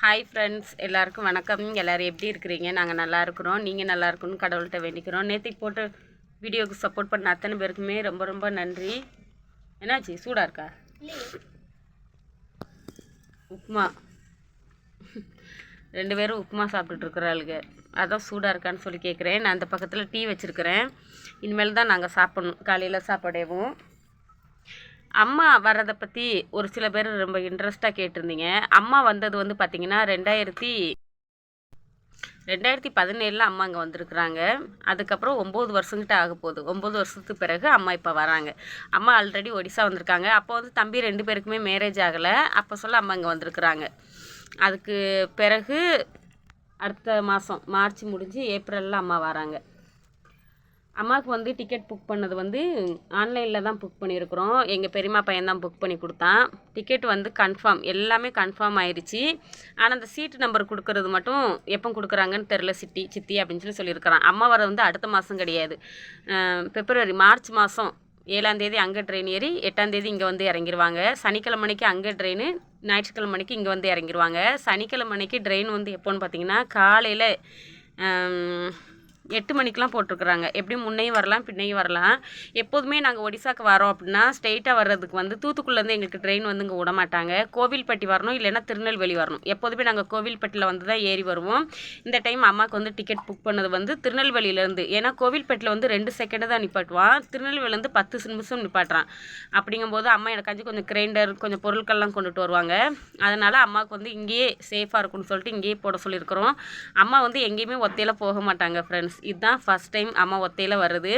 Hi friends எல்லாருக்கும் வணக்கம். எல்லோரும் எப்படி இருக்கிறீங்க? நாங்கள் நல்லா இருக்கிறோம். நீங்கள் நல்லா இருக்கணும்னு கடவுள்கிட்ட வேண்டிக்கிறோம். நேற்றுக்கு போட்டு வீடியோவுக்கு சப்போர்ட் பண்ண அத்தனை பேருக்குமே ரொம்ப ரொம்ப நன்றி. என்னாச்சு? சூடாக இருக்கா? உப்புமா. ரெண்டு பேரும் உப்புமா சாப்பிட்டுட்டு இருக்கிறாளுங்க. அதான் சூடாக இருக்கான்னு சொல்லி கேட்குறேன் நான் அந்த பக்கத்தில் டீ வச்சுருக்கிறேன். இனிமேல் தான் நாங்கள் சாப்பிட்ணும். காலையில் சாப்பாடேவும் அம்மா வர்றதை பற்றி ஒரு சில பேர் ரொம்ப இன்ட்ரெஸ்ட்டாக கேட்டிருந்தீங்க. அம்மா வந்தது வந்து பார்த்திங்கன்னா ரெண்டாயிரத்தி ரெண்டாயிரத்தி பதினேழில் அம்மா அங்கே வந்திருக்குறாங்க. அதுக்கப்புறம் ஒம்பது வருஷங்கிட்ட ஆக போகுது. ஒம்பது வருஷத்துக்கு பிறகு அம்மா இப்போ வராங்க. அம்மா ஆல்ரெடி ஒடிசா வந்திருக்காங்க. அப்போ வந்து தம்பி ரெண்டு பேருக்குமே மேரேஜ் ஆகலை. அப்போ சொல்ல அம்மா இங்கே வந்திருக்குறாங்க. அதுக்கு பிறகு அடுத்த மாதம் மார்ச் முடிஞ்சு ஏப்ரலில் அம்மா வராங்க. அம்மாவுக்கு வந்து டிக்கெட் புக் பண்ணது வந்து ஆன்லைனில் தான் புக் பண்ணியிருக்கிறோம். எங்கள் பெரியம்மா பையன் தான் புக் பண்ணி கொடுத்தான். டிக்கெட் வந்து கன்ஃபார்ம் எல்லாமே கன்ஃபார்ம் ஆயிடுச்சு ஆனால் அந்த சீட்டு நம்பர் கொடுக்கறது மட்டும் எப்போ கொடுக்குறாங்கன்னு தெரில சிட்டி சித்தி அப்படின்னு சொல்லி சொல்லியிருக்கிறான். அம்மா வர வந்து அடுத்த மாதம் கிடையாது. பிப்ரவரி மார்ச் மாதம் ஏழாந்தேதி அங்கே ட்ரெயின் ஏறி எட்டாந்தேதி இங்கே வந்து இறங்கிடுவாங்க சனிக்கிழமைக்கு அங்கே ட்ரெயின் ஞாயிற்றுக்கிழமைக்கு இங்கே வந்து இறங்கிடுவாங்க சனிக்கிழமைக்கு ட்ரெயின் வந்து எப்போன்னு பார்த்தீங்கன்னா காலையில் எட்டு மணிக்கெலாம் போட்டிருக்குறாங்க. எப்படியும் முன்னையும் வரலாம் பின்னையும் வரலாம். எப்போதுமே நாங்கள் ஒடிசாக்கு வரோம் அப்படின்னா ஸ்ட்ரெயிட்டாக வர்றதுக்கு வந்து தூத்துக்குள்ளேருந்து எங்களுக்கு ட்ரெயின் வந்து இங்கே விட மாட்டாங்க கோவில்பட்டி வரணும் இல்லைன்னா திருநெல்வேலி வரணும். எப்போதுமே நாங்கள் கோவில்பட்டியில் வந்து தான் ஏறி வருவோம். இந்த டைம் அம்மாவுக்கு வந்து டிக்கெட் புக் பண்ணது வந்து திருநெல்வேலியிலேருந்து. ஏன்னா கோவில்பட்டியில் வந்து ரெண்டு செகண்டு தான் நிப்பாட்டுவான் திருநெல்வேலியிலேருந்து பத்து நிமிஷம் நிப்பாட்டுறான். அப்படிங்கும்போது அம்மா எனக்காச்சும் கொஞ்சம் கிரைண்டர் கொஞ்சம் பொருட்கள்லாம் கொண்டுட்டு வருவாங்க. அதனால் அம்மாவுக்கு வந்து இங்கேயே சேஃபாக இருக்கும்னு சொல்லிட்டு இங்கேயே போட சொல்லியிருக்கிறோம். அம்மா வந்து எங்கேயுமே ஒத்தையில் போக மாட்டாங்க ஃப்ரெண்ட்ஸ் இதுதான் ஃபஸ்ட் டைம் அம்மா ஒத்தையில் வருது.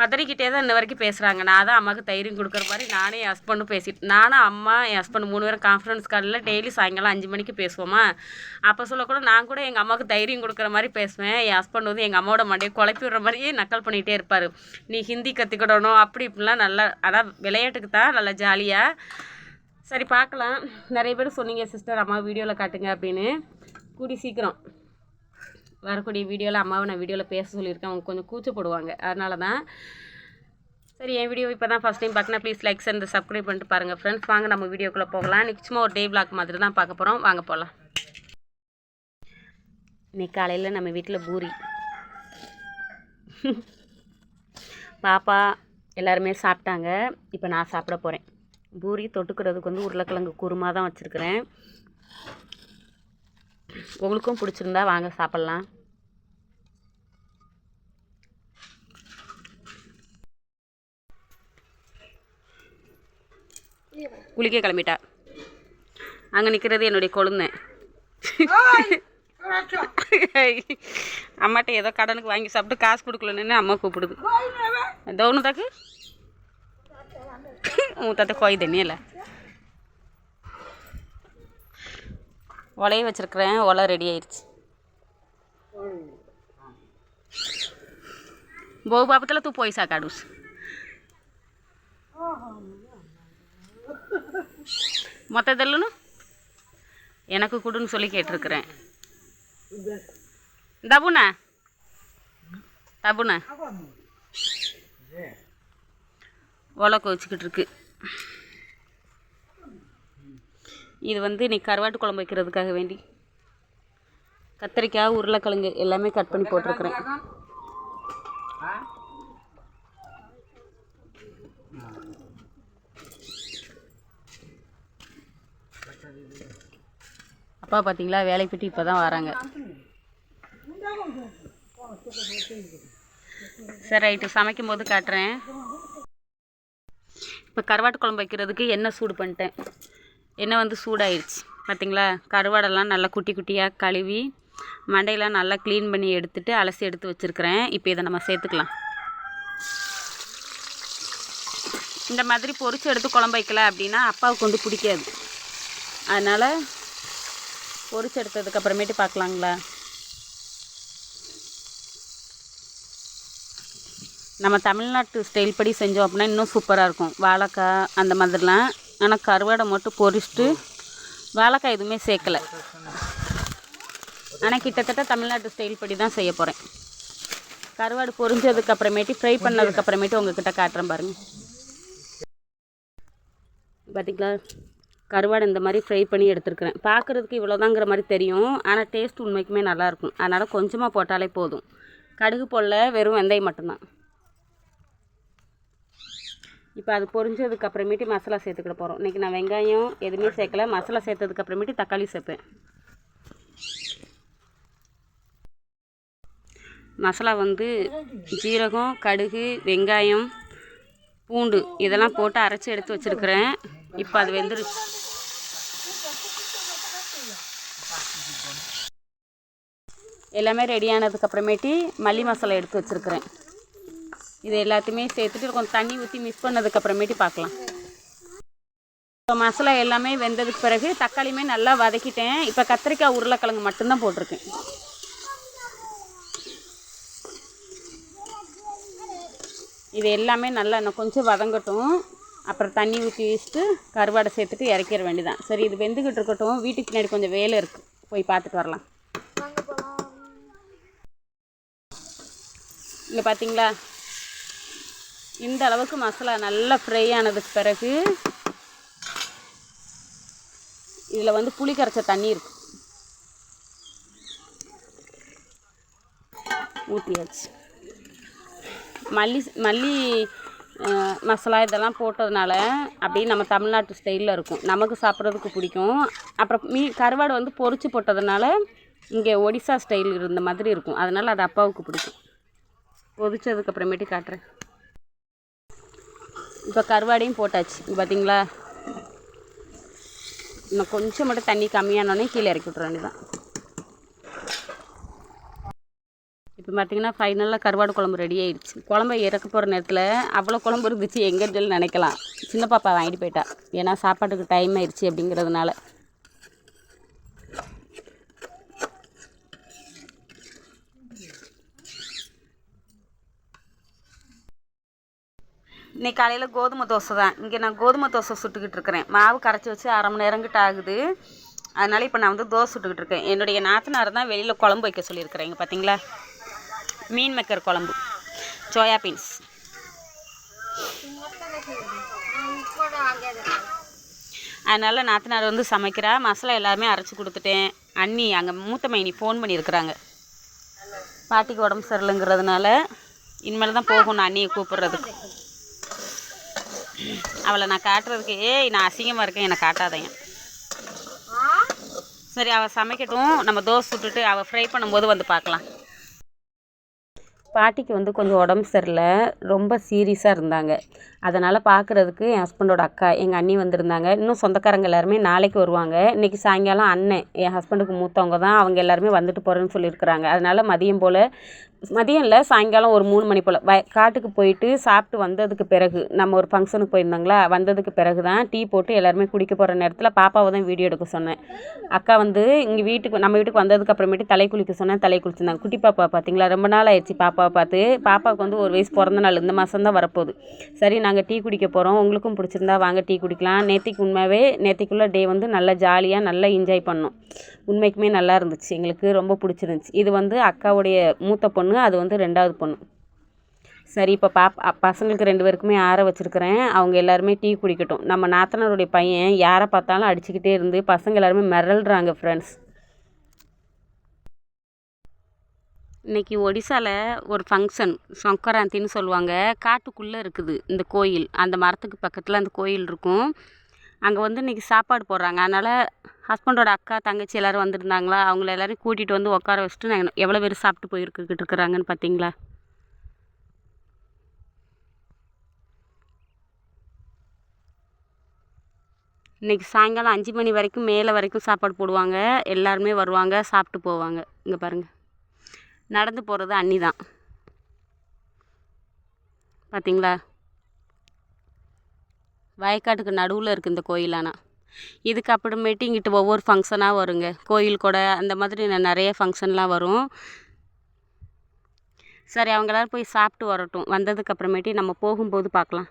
பதறிக்கிட்டே தான் இன்ன வரைக்கும் பேசுகிறாங்க நான் தான் அம்மாவுக்கு தைரியம் கொடுக்குற மாதிரி நானே என் ஹஸ்பண்டும் பேசிட்டு நானும் அம்மா என் ஹஸ்பண்ட் மூணு பேரும் கான்ஃபரன்ஸ் காலில் டெய்லி சாயங்காலம் அஞ்சு மணிக்கு பேசுவோமா? அப்போ சொல்லக்கூட நான் கூட எங்கள் அம்மாவுக்கு தைரியம் கொடுக்குற மாதிரி பேசுவேன். என் ஹஸ்பண்ட் வந்து எங்கள் அம்மாவோட மண்டையை குழப்பி விடுற மாதிரியே நக்கல் பண்ணிகிட்டே இருப்பார். நீ ஹிந்தி கற்றுக்கிடணும் அப்படி இப்படிலாம் நல்லா ஆனால் விளையாட்டுக்கு தான் நல்லா ஜாலியாக சரி பார்க்கலாம். நிறைய பேர் சொன்னீங்க சிஸ்டர் அம்மா வீடியோவில் காட்டுங்க அப்படின்னு. கூடி சீக்கிரம். வரக்கூடிய வீடியோவில் அம்மாவை நான் வீடியோவில் பேச சொல்லியிருக்கேன். அவங்க கொஞ்சம் கூச்சப்படுவாங்க. அதனால தான் சரி என் வீடியோ இப்போ தான் ஃபஸ்ட் டைம் பார்க்கணும் ப்ளீஸ் லைக்ஸ் அண்ட் சப்ஸ்கிரைப் பண்ணிட்டு பாருங்கள் ஃப்ரெண்ட்ஸ் வாங்க நம்ம வீடியோக்குள்ளே போகலாம். நிச்சயமாக ஒரு டே விளாக் மாதிரி தான் பார்க்க போகிறோம் வாங்க போகலாம் இன்னைக்கு காலையில் நம்ம வீட்டில் பூரி. பாப்பா எல்லாருமே சாப்பிட்டாங்க. இப்போ நான் சாப்பிட போகிறேன் பூரி தொட்டுக்கிறதுக்கு வந்து உருளைக்கிழங்கு குருமா தான் வச்சுருக்கிறேன். உங்களுக்கும் பிடிச்சிருந்தா வாங்க சாப்பிட்லாம். குளிக்க கிளம்பிட்டா. அங்கே நிற்கிறது என்னுடைய கொழுந்தேன் அம்மாட்ட ஏதோ கடனுக்கு வாங்கி சாப்பிட்டு காசு கொடுக்கலன்னு அம்மா கூப்பிடுது. தோணு தாக்கு உன் தத்தை கோய் தண்ணியில்லை ஒலையை வச்சுருக்குறேன். ஒலை ரெடி ஆயிடுச்சு બહુ બાબતલા தூ પૈસા કાઢું மொத்த தெல்லுன்னு எனக்கு கொடுன்னு சொல்லி கேட்டிருக்கிறேன். தபுண்ணா தபுண்ணா ஒலை கோச்சிக்கிட்டு இருக்கு. இது வந்து இன்றைக்கி கருவாட்டு குழம்பு வைக்கிறதுக்காக வேண்டி. கத்திரிக்காய் உருளைக்கிழங்கு எல்லாமே கட் பண்ணி போட்டிருக்கிறேன். அப்பா பார்த்தீங்களா வேலைக்கு போயிட்டு இப்போ தான் வராங்க. சரி ரைட்டு சமைக்கும் போது காட்டுறேன். இப்போ கருவாட்டு குழம்பு வைக்கிறதுக்கு எண்ணெய் சூடு பண்ணிட்டேன். எண்ணெய் வந்து சூடாயிடுச்சு பார்த்தீங்களா கருவாடெல்லாம் நல்லா குட்டி குட்டியாக கழுவி மண்டையெல்லாம் நல்லா க்ளீன் பண்ணி எடுத்துட்டு அலசி எடுத்து வச்சுருக்கிறேன். இப்போ இதை நம்ம சேர்த்துக்கலாம். இந்த மாதிரி பொறிச்சு எடுத்து குழம்பு வைக்கல அப்படின்னா அப்பாவுக்கு வந்து பிடிக்காது. அதனால் பொறிச்சு எடுத்ததுக்கப்புறமேட்டு பார்க்கலாங்களா? நம்ம தமிழ்நாட்டு ஸ்டைல் படி செஞ்சோம் அப்படின்னா இன்னும் சூப்பராக இருக்கும். வாழைக்காய் அந்த மாதிரிலாம் ஆனால் கருவாடை மட்டும் பொரிச்சிட்டு வாழைக்காய் எதுவுமே சேர்க்கலை. ஆனால் கிட்டத்தட்ட தமிழ்நாட்டு ஸ்டைல் படி தான் செய்ய போகிறேன் கருவாடு பொரிஞ்சதுக்கு அப்புறமேட்டு ஃப்ரை பண்ணதுக்கு அப்புறமேட்டு உங்ககிட்ட காட்டுறேன் பாருங்கள் பார்த்தீங்களா கருவாடு இந்த மாதிரி ஃப்ரை பண்ணி எடுத்துருக்குறேன். பார்க்குறதுக்கு இவ்வளோதாங்கிற மாதிரி தெரியும். ஆனால் டேஸ்ட் உண்மைக்குமே நல்லாயிருக்கும் அதனால் கொஞ்சமாக போட்டாலே போதும். கடுகு போடல வெறும் வெந்தயம் மட்டும்தான். இப்போ அது பொரிஞ்சதுக்கு அப்புறமேட்டு மசாலா சேர்த்துக்கிட போகிறோம் இன்றைக்கி நான் வெங்காயம் எதுவுமே சேர்க்கல. மசாலா சேர்த்ததுக்கு அப்புறமேட்டு தக்காளி சேர்ப்பேன். மசாலா வந்து ஜீரகம் கடுகு வெங்காயம் பூண்டு இதெல்லாம் போட்டு அரைச்சி எடுத்து வச்சுருக்கிறேன். இப்போ அது வெந்துருச்சு. எல்லாமே ரெடி ஆனதுக்கு அப்புறமேட்டு மல்லி மசாலா எடுத்து வச்சுருக்கிறேன். இது எல்லாத்தையுமே சேர்த்துட்டு கொஞ்சம் தண்ணி ஊற்றி மிக்ஸ் பண்ணதுக்கு அப்புறமேட்டு பார்க்கலாம். இப்போ மசாலா எல்லாமே வெந்ததுக்கு பிறகு தக்காளியுமே நல்லா வதக்கிட்டேன். இப்போ கத்திரிக்காய் உருளைக்கிழங்கு மட்டும்தான் போட்டிருக்கேன். இது எல்லாமே நல்லா இன்னும் கொஞ்சம் வதங்கட்டும். அப்புறம் தண்ணி ஊற்றி வச்சுட்டு கருவாடை சேர்த்துட்டு இறக்கிற வேண்டியதான் சரி இது வெந்துக்கிட்டு இருக்கட்டும். வீட்டுக்கு பின்னாடி கொஞ்சம் வேலை இருக்குது போய் பார்த்துட்டு வரலாம். இங்கே பார்த்தீங்களா இந்த அளவுக்கு மசாலா நல்லா ஃப்ரை ஆனதுக்கு பிறகு இதில் வந்து புளி கரைச்ச தண்ணி இருக்கு. ஊற்றியாச்சு மல்லி மல்லி மசாலா இதெல்லாம் போட்டதுனால அப்படியே நம்ம தமிழ்நாட்டு ஸ்டைலில் இருக்கும். நமக்கு சாப்பிட்றதுக்கு பிடிக்கும். அப்புறம் மீ கருவாடு வந்து பொரிச்சு போட்டதுனால இங்கே ஒடிசா ஸ்டைல் இருந்த மாதிரி இருக்கும். அதனால் அது அப்பாவுக்கு பிடிக்கும். பொதிச்சதுக்கப்புறமேட்டு காட்டுறேன். இப்போ கருவாடையும் போட்டாச்சு. பார்த்தீங்களா இன்னும் கொஞ்சம் மட்டும் தண்ணி கம்மியானோடனே கீழே இறக்கி விட்ற வேண்டியதான் இப்போ பார்த்தீங்கன்னா ஃபைனலாக கருவாடு குழம்பு ரெடி ஆயிடுச்சு. குழம்பு இறக்க போகிற நேரத்தில் அவ்வளோ குழம்பு இருந்துச்சு எங்கே சொல்லி நினைக்கலாம். சின்ன பாப்பா வாங்கிட்டு போயிட்டா. ஏன்னா சாப்பாட்டுக்கு டைம் ஆயிடுச்சு அப்படிங்கிறதுனால. இன்றைக்கி காலையில் கோதுமை தோசை தான். இங்கே நான் கோதுமை தோசை சுட்டுக்கிட்டு இருக்கிறேன். மாவு கரைச்சி வச்சு அரை மணி நேரங்கிட்ட ஆகுது. அதனால் இப்போ நான் வந்து தோசை சுட்டுக்கிட்டு இருக்கேன். என்னுடைய நாத்தனார் தான் வெளியில் குழம்பு வைக்க சொல்லியிருக்கிறேன் இங்கே பார்த்தீங்களா மீன் மேக்கர் குழம்பு. சோயா பீன்ஸ் அதனால் நாத்தனார் வந்து சமைக்கிறா. மசாலா எல்லாருமே அரைச்சி கொடுத்துட்டேன். அண்ணி அங்கே மூத்த மைனி ஃபோன் பண்ணியிருக்கிறாங்க. பாட்டிக்கு உடம்பு சரியில்லைங்கிறதுனால இனிமேல் தான் போகணும் அண்ணியை கூப்பிட்றதுக்கு. அவளை நான் காட்டுறதுக்கு ஏய் நான் அசிங்கமாக இருக்கேன் என்னை காட்டாதேன் சரி அவள் சமைக்கட்டும். நம்ம தோசை சுட்டுட்டு அவள் ஃப்ரை பண்ணும்போது வந்து பார்க்கலாம். பாட்டிக்கு வந்து கொஞ்சம் உடம்பு சரியில்லை. ரொம்ப சீரியஸாக இருந்தாங்க. அதனால் பார்க்குறதுக்கு என் ஹஸ்பண்டோட அக்கா எங்கள் அண்ணி வந்திருந்தாங்க. இன்னும் சொந்தக்காரங்க எல்லாருமே நாளைக்கு வருவாங்க. இன்றைக்கி சாயங்காலம் அண்ணன் என் ஹஸ்பண்டுக்கு மூத்தவங்க தான். அவங்க எல்லாருமே வந்துட்டு போகிறேன்னு சொல்லியிருக்கிறாங்க. அதனால் மதியம் போல் மதியம் இல்லை சாயங்காலம் ஒரு மூணு மணி போல். வய காட்டுக்கு போயிட்டு சாப்பிட்டு வந்ததுக்கு பிறகு நம்ம ஒரு ஃபங்க்ஷனுக்கு போயிருந்தோங்களா வந்ததுக்கு பிறகு தான் டீ போட்டு எல்லாருமே குடிக்க போகிற நேரத்தில் பாப்பாவை தான் வீடியோ எடுக்க சொன்னேன். அக்கா வந்து இங்கே வீட்டுக்கு நம்ம வீட்டுக்கு வந்ததுக்கு அப்புறமேட்டு தலை குளிக்க சொன்னேன் தலை குளிச்சிருந்தாங்க. குட்டி பாப்பா பார்த்தீங்களா ரொம்ப நாள் ஆயிடுச்சு பாப்பாவை பார்த்து. பாப்பாவுக்கு வந்து ஒரு வயசு பிறந்த நாள் இந்த மாதம் தான் வரப்போகுது. சரி நாங்கள் டீ குடிக்க போகிறோம் உங்களுக்கும் பிடிச்சிருந்தா வாங்க டீ குடிக்கலாம். நேத்திக்கு உண்மையாகவே நேத்திக்குள்ள டே வந்து நல்லா ஜாலியாக நல்லா என்ஜாய் பண்ணோம். உண்மைக்குமே நல்லா இருந்துச்சு. எங்களுக்கு ரொம்ப பிடிச்சிருந்துச்சி. இது வந்து அக்காவுடைய மூத்த பொண்ணு அது வந்து ரெண்டாவது பொண்ணு. சரி இப்போ பாப் பசங்களுக்கு ரெண்டு பேருக்குமே ஆற வச்சுருக்கிறேன். அவங்க எல்லாருமே டீ குடிக்கட்டும். நம்ம நாத்தனாருடைய பையன் யாரை பார்த்தாலும் அடிச்சுக்கிட்டே இருந்து பசங்க எல்லாருமே மிரள்றாங்க ஃப்ரெண்ட்ஸ் இன்னைக்கு ஒடிசாவில் ஒரு ஃபங்க்ஷன் சங்கராந்தின்னு சொல்லுவாங்க. காட்டுக்குள்ளே இருக்குது இந்த கோயில். அந்த மரத்துக்கு பக்கத்தில் அந்த கோயில் இருக்கும். அங்கே வந்து இன்றைக்கி சாப்பாடு போடுறாங்க. அதனால் ஹஸ்பண்டோட அக்கா தங்கச்சி எல்லோரும் வந்திருந்தாங்களா? அவங்கள எல்லோரையும் கூட்டிகிட்டு வந்து உட்கார வச்சுட்டு நான் எவ்வளோ பேர் சாப்பிட்டு போயிருக்கிட்டு இருக்கிறாங்கன்னு பார்த்தீங்களா இன்றைக்கி சாயங்காலம் அஞ்சு மணி வரைக்கும் மேலே வரைக்கும் சாப்பாடு போடுவாங்க. எல்லாருமே வருவாங்க சாப்பிட்டு போவாங்க. இங்கே பாருங்கள் நடந்து போகிறது அன்னி தான் பார்த்தீங்களா வயக்காட்டுக்கு நடுவில் இருக்குது இந்த கோயில் ஆனால் இதுக்கு அப்புறமேட்டு இங்கிட்டு ஒவ்வொரு ஃபங்க்ஷனாக வருங்க. கோயில் கூட அந்த மாதிரி நிறைய ஃபங்க்ஷன்லாம் வரும். சரி அவங்க எல்லோரும் போய் சாப்பிட்டு வரட்டும். வந்ததுக்கு அப்புறமேட்டு நம்ம போகும்போது பார்க்கலாம்